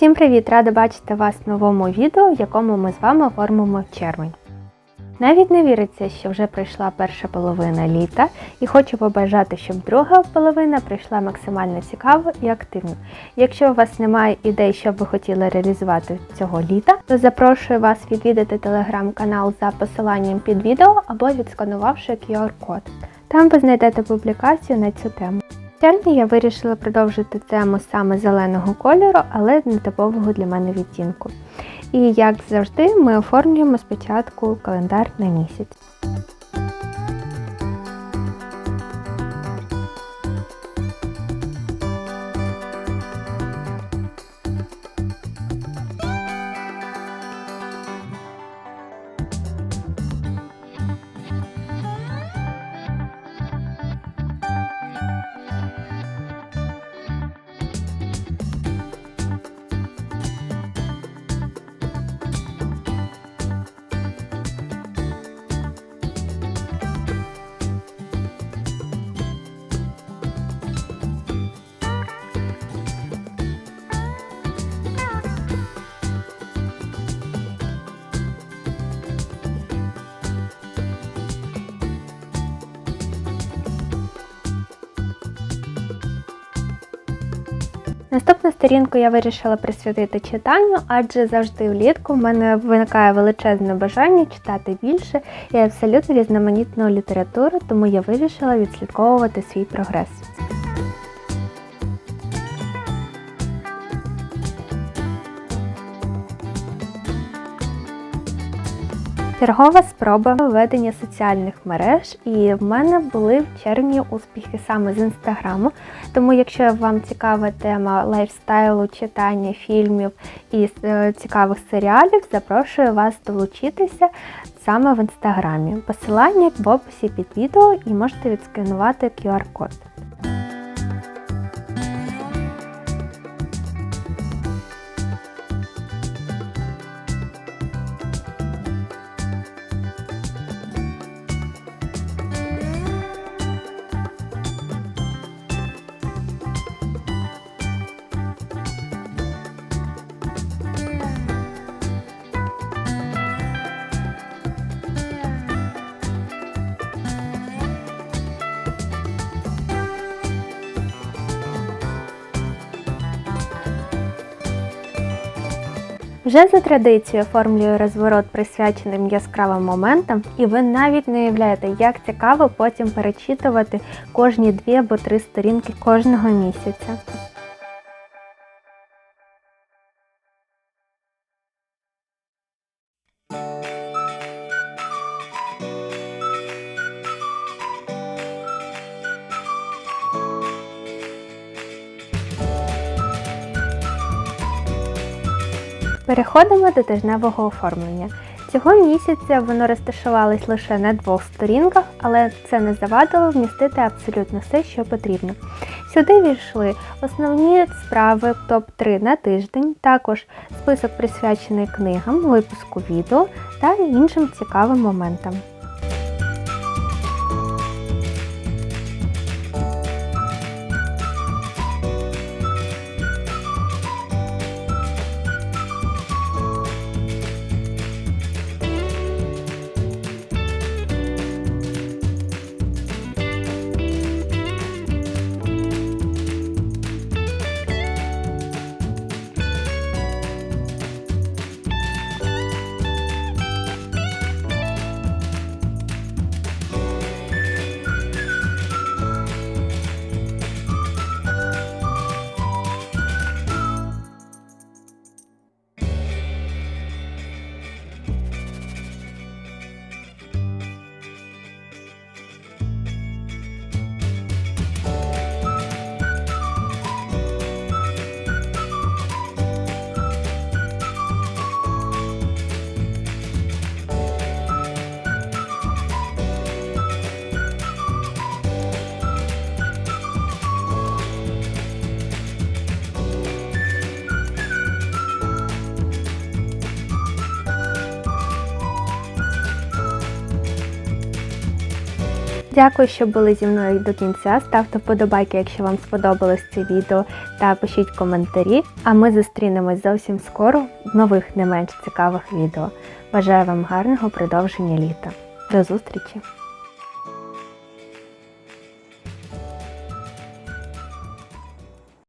Всім привіт! Рада бачити вас в новому відео, в якому ми з вами оформимо червень. Навіть не віриться, що вже прийшла перша половина літа, і хочу побажати, щоб друга половина прийшла максимально цікаво і активно. Якщо у вас немає ідей, що ви хотіли реалізувати цього літа, то запрошую вас відвідати телеграм-канал за посиланням під відео або відсканувавши QR-код. Там ви знайдете публікацію на цю тему. Червні я вирішила продовжити тему саме зеленого кольору, але нетипового для мене відтінку. І як завжди, ми оформлюємо спочатку календар на місяць. Наступну сторінку я вирішила присвятити читанню, адже завжди влітку в мене виникає величезне бажання читати більше і абсолютно різноманітну літературу, тому я вирішила відслідковувати свій прогрес. Чергова спроба ведення соціальних мереж, і в мене були в червні успіхи саме з інстаграму. Тому, якщо вам цікава тема лайфстайлу, читання фільмів і е, цікавих серіалів, запрошую вас долучитися саме в інстаграмі. Посилання в описі під відео і можете відсканувати QR-код. Вже за традицією оформлюю розворот присвяченим яскравим моментам, і ви навіть не уявляєте, як цікаво потім перечитувати кожні дві або три сторінки кожного місяця. Переходимо до тижневого оформлення. Цього місяця воно розташувалось лише на двох сторінках, але це не завадило вмістити абсолютно все, що потрібно. Сюди війшли основні справи топ-3 на тиждень, також список присвячений книгам, випуску відео та іншим цікавим моментам. Дякую, що були зі мною до кінця. Ставте вподобайки, якщо вам сподобалось це відео, та пишіть коментарі. А ми зустрінемось зовсім скоро в нових не менш цікавих відео. Бажаю вам гарного продовження літа. До зустрічі!